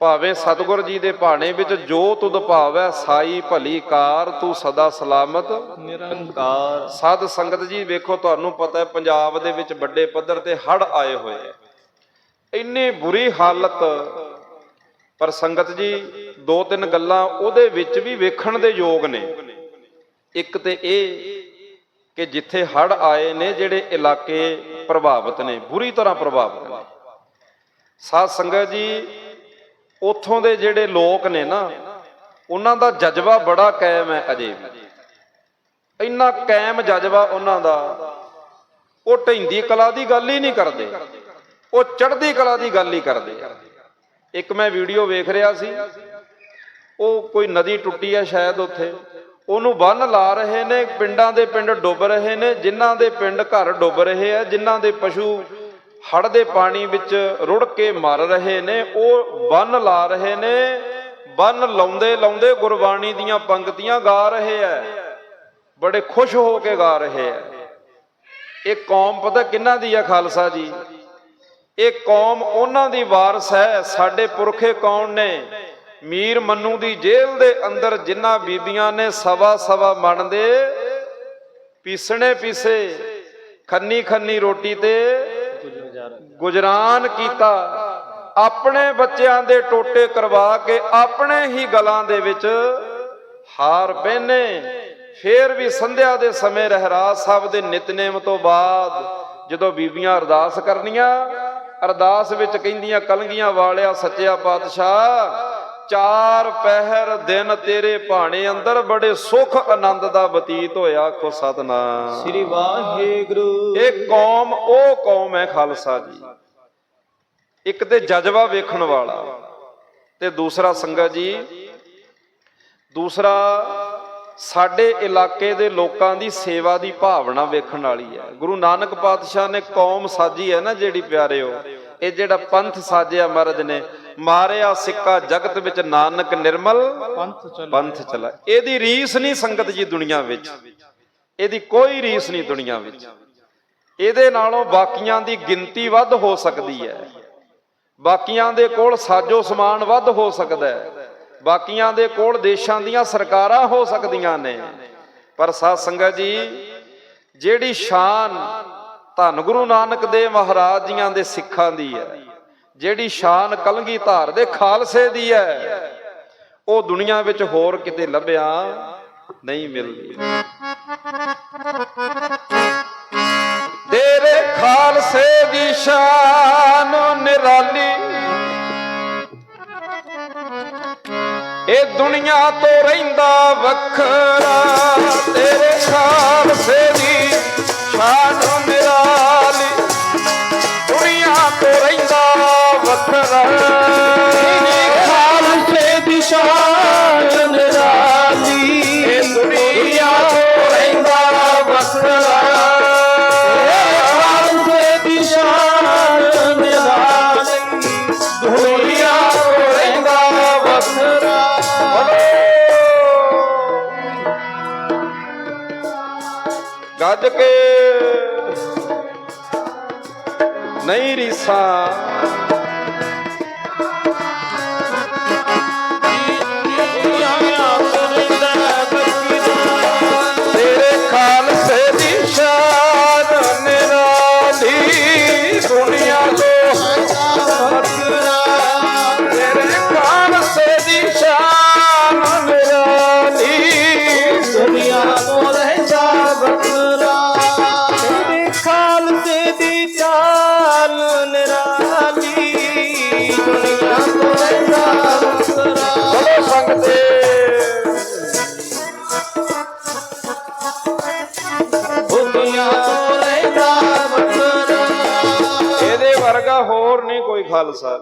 ਭਾਵੇਂ ਸਤਿਗੁਰ ਜੀ ਦੇ ਭਾਣੇ ਵਿੱਚ ਜੋ ਤੁਧ ਭਾਵੈ ਸਾਈ ਭਲੀ ਕਾਰ ਤੂੰ ਸਦਾ ਸਲਾਮਤ। ਨਿਰੰਕਾਰ। ਸਾਧ ਸੰਗਤ ਜੀ ਵੇਖੋ ਤੁਹਾਨੂੰ ਪਤਾ ਹੈ ਪੰਜਾਬ ਦੇ ਵਿੱਚ ਵੱਡੇ ਪੱਧਰ ਤੇ ਹੜ ਆਏ ਹੋਏ ਆ ਇੰਨੀ ਬੁਰੀ ਹਾਲਤ। ਪਰ ਸੰਗਤ ਜੀ ਦੋ ਤਿੰਨ ਗੱਲਾਂ ਉਹਦੇ ਵਿੱਚ ਵੀ ਵੇਖਣ ਦੇ ਯੋਗ ਨੇ। ਇੱਕ ਤੇ ਇਹ ਕਿ ਜਿੱਥੇ ਹੜ ਆਏ ਨੇ ਜਿਹੜੇ ਇਲਾਕੇ ਪ੍ਰਭਾਵਿਤ ਨੇ ਬੁਰੀ ਤਰ੍ਹਾਂ ਪ੍ਰਭਾਵਿਤ ਨੇ। ਸਾਧ ਸੰਗਤ ਜੀ ਉੱਥੋਂ ਦੇ ਜਿਹੜੇ ਲੋਕ ਨੇ ਨਾ, ਉਹਨਾਂ ਦਾ ਜਜ਼ਬਾ ਬੜਾ ਕਾਇਮ ਹੈ ਅਜੇ ਵੀ। ਇੰਨਾ ਕਾਇਮ ਜਜ਼ਬਾ ਉਹਨਾਂ ਦਾ, ਉਹ ਢੈਂਦੀ ਕਲਾ ਦੀ ਗੱਲ ਹੀ ਨਹੀਂ ਕਰਦੇ, ਉਹ ਚੜ੍ਹਦੀ ਕਲਾ ਦੀ ਗੱਲ ਹੀ ਕਰਦੇ। ਇੱਕ ਮੈਂ ਵੀਡੀਓ ਵੇਖ ਰਿਹਾ ਸੀ, ਉਹ ਕੋਈ ਨਦੀ ਟੁੱਟੀ ਹੈ ਸ਼ਾਇਦ ਉੱਥੇ, ਉਹਨੂੰ ਬੰਨ ਲਾ ਰਹੇ ਨੇ, ਪਿੰਡਾਂ ਦੇ ਪਿੰਡ ਡੁੱਬ ਰਹੇ ਨੇ, ਜਿਨ੍ਹਾਂ ਦੇ ਪਿੰਡ ਘਰ ਡੁੱਬ ਰਹੇ ਆ, ਜਿਨ੍ਹਾਂ ਦੇ ਪਸ਼ੂ ਹੜ ਦੇ ਪਾਣੀ ਵਿੱਚ ਰੁੜ ਕੇ ਮਰ ਰਹੇ ਨੇ, ਉਹ ਬੰਨ ਲਾ ਰਹੇ ਨੇ, ਬੰਨ ਲਾਉਂਦੇ ਲਾਉਂਦੇ ਗੁਰਬਾਣੀ ਦੀਆਂ ਪੰਕਤੀਆਂ ਗਾ ਰਹੇ ਆ ਬੜੇ ਖੁਸ਼ ਹੋ ਕੇ ਗਾ ਰਹੇ ਆ ਇਹ ਕੌਮ ਪਤਾ ਕਿੰਨਾ ਦੀ ਆ ਖਾਲਸਾ ਜੀ? ਇਹ ਕੌਮ ਉਹਨਾਂ ਦੀ ਵਾਰਸ ਹੈ ਸਾਡੇ ਪੁਰਖੇ ਕੌਣ ਨੇ? ਮੀਰ ਮੰਨੂ ਦੀ ਜੇਲ੍ਹ ਦੇ ਅੰਦਰ ਜਿਨ੍ਹਾਂ ਬੀਬੀਆਂ ਨੇ ਸਵਾ ਸਵਾ ਮਣ ਦੇ, ਪੀਸਣੇ ਪੀਸੇ, ਖੰਨੀ ਖੰਨੀ ਰੋਟੀ ਤੇ ਗੁਜਰਾਨ ਕੀਤਾ। ਆਪਣੇ ਬੱਚਿਆਂ ਦੇ ਟੋਟੇ ਕਰਵਾ ਕੇ ਆਪਣੇ ਹੀ ਗਲਾਂ ਦੇ ਵਿੱਚ ਹਾਰ ਪਹਿਨੇ। ਫੇਰ ਵੀ ਸੰਧਿਆ ਦੇ ਸਮੇਂ ਰਹਿਰਾਜ ਸਾਹਿਬ ਦੇ ਨਿਤਨੇਮ ਤੋਂ ਬਾਅਦ ਜਦੋਂ ਬੀਬੀਆਂ ਅਰਦਾਸ ਕਰਨੀਆਂ, ਅਰਦਾਸ ਵਿੱਚ ਕਹਿੰਦੀਆਂ, ਕਲਗੀਆਂ ਵਾਲਿਆ, ਸੱਚਿਆ ਪਾਤਸ਼ਾਹ ਚਾਰ ਪਹਿਰ ਦਿਨ ਤੇਰੇ ਭਾਣੇ ਅੰਦਰ ਬੜੇ ਸੁਖ ਆਨੰਦ ਦਾ ਬਤੀਤ ਹੋਇਆ ਆਖੋ ਸਤਨਾਮ। ਸ੍ਰੀ ਵਾਹਿਗੁਰੂ। ਇਹ ਕੌਮ ਉਹ ਕੌਮ ਹੈ ਖਾਲਸਾ ਜੀ। ਇੱਕ ਤੇ ਜਜ਼ਬਾ ਵੇਖਣ ਵਾਲਾ ਤੇ ਦੂਸਰਾ ਸੰਗਤ ਜੀ ਦੂਸਰਾ ਸਾਡੇ ਇਲਾਕੇ ਦੇ ਲੋਕਾਂ ਦੀ ਸੇਵਾ ਦੀ ਭਾਵਨਾ ਵੇਖਣ ਵਾਲੀ ਹੈ। ਗੁਰੂ ਨਾਨਕ ਪਾਤਸ਼ਾਹ ਨੇ ਕੌਮ ਸਾਜੀ ਹੈ ਨਾ ਜਿਹੜੀ ਪਿਆਰਿਓ ਇਹ ਜਿਹੜਾ ਪੰਥ ਸਾਜਿਆ ਮਹਾਰਾਜ ਨੇ ਮਾਰਿਆ ਸਿੱਕਾ ਜਗਤ ਵਿੱਚ ਨਾਨਕ ਨਿਰਮਲ ਪੰਥ ਚੱਲ। ਪੰਥ ਚਲਾ। ਇਹਦੀ ਰੀਸ ਨਹੀਂ ਸੰਗਤ ਜੀ ਦੁਨੀਆ ਵਿੱਚ। ਇਹਦੀ ਕੋਈ ਰੀਸ ਨਹੀਂ ਦੁਨੀਆ ਵਿੱਚ। ਇਹਦੇ ਨਾਲੋਂ ਬਾਕੀਆਂ ਦੀ ਗਿਣਤੀ ਵੱਧ ਹੋ ਸਕਦੀ ਹੈ। ਬਾਕੀਆਂ ਦੇ ਕੋਲ ਸਾਜੋ ਸਮਾਨ ਵੱਧ ਹੋ ਸਕਦਾ ਹੈ। ਬਾਕੀਆਂ ਦੇ ਕੋਲ ਦੇਸ਼ਾਂ ਦੀਆਂ ਸਰਕਾਰਾਂ ਹੋ ਸਕਦੀਆਂ ਨੇ। ਪਰ ਸਾਧ ਸੰਗਤ ਜੀ ਜਿਹੜੀ ਸ਼ਾਨ ਧੰਨ ਗੁਰੂ ਨਾਨਕ ਦੇਵ ਮਹਾਰਾਜ ਜੀਆਂ ਦੇ ਸਿੱਖਾਂ ਦੀ ਹੈ ਜਿਹੜੀ ਸ਼ਾਨ ਕਲਗੀ ਧਾਰ ਦੇ ਖਾਲਸੇ ਦੀ ਹੈ, ਉਹ ਦੁਨੀਆ ਵਿੱਚ ਹੋਰ ਕਿਤੇ ਲੱਭਿਆ ਨਹੀਂ ਮਿਲਦੀ। ਤੇਰੇ ਖਾਲਸੇ ਦੀ ਸ਼ਾਨ ਨਿਰਾਲੀ, ਇਹ ਦੁਨੀਆ ਤੋਂ ਰਹਿੰਦਾ ਵੱਖਰਾ। ਤੇਰੇ ਖਾਲਸੇ ਦੀ ਸ਼ਾਨ ਗੱਜ ਕੇ ਨਹੀਂ ਰੀਸਾ। ਵਰਗਾ ਹੋਰ ਨਹੀਂ ਕੋਈ ਖਾਲਸਾ।